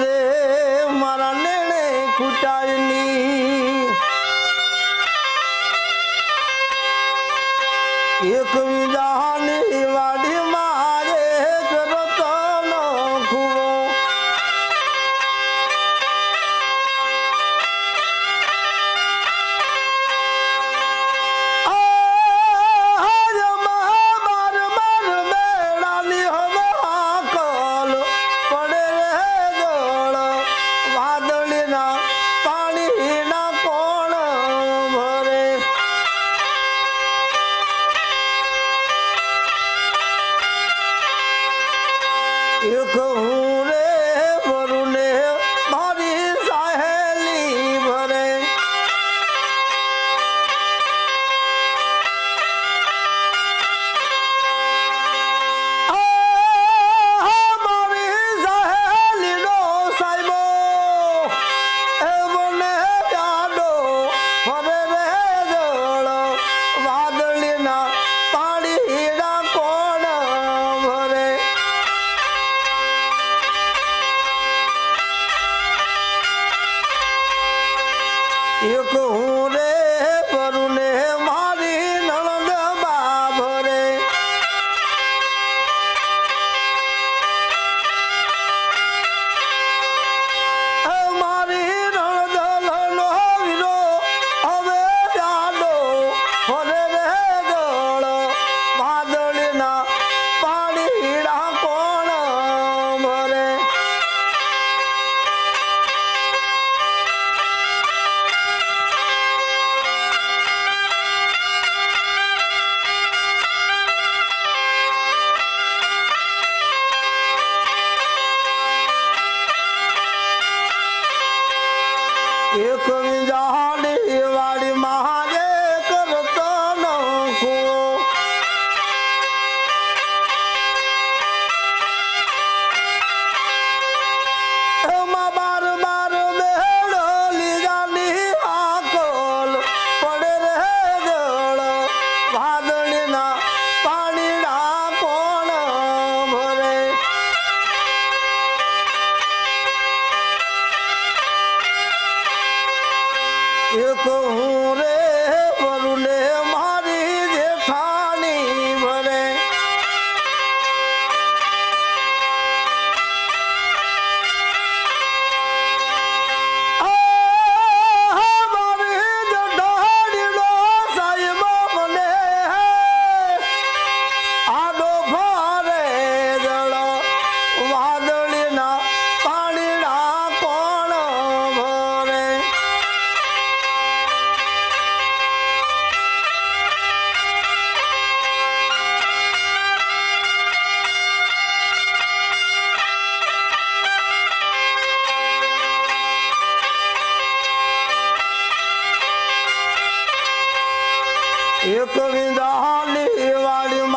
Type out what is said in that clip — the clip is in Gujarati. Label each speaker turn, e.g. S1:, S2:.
S1: રે મારા નેણે કુટાળની. એક એક હું રે Yêu Oh my એક વિદાલી વાળી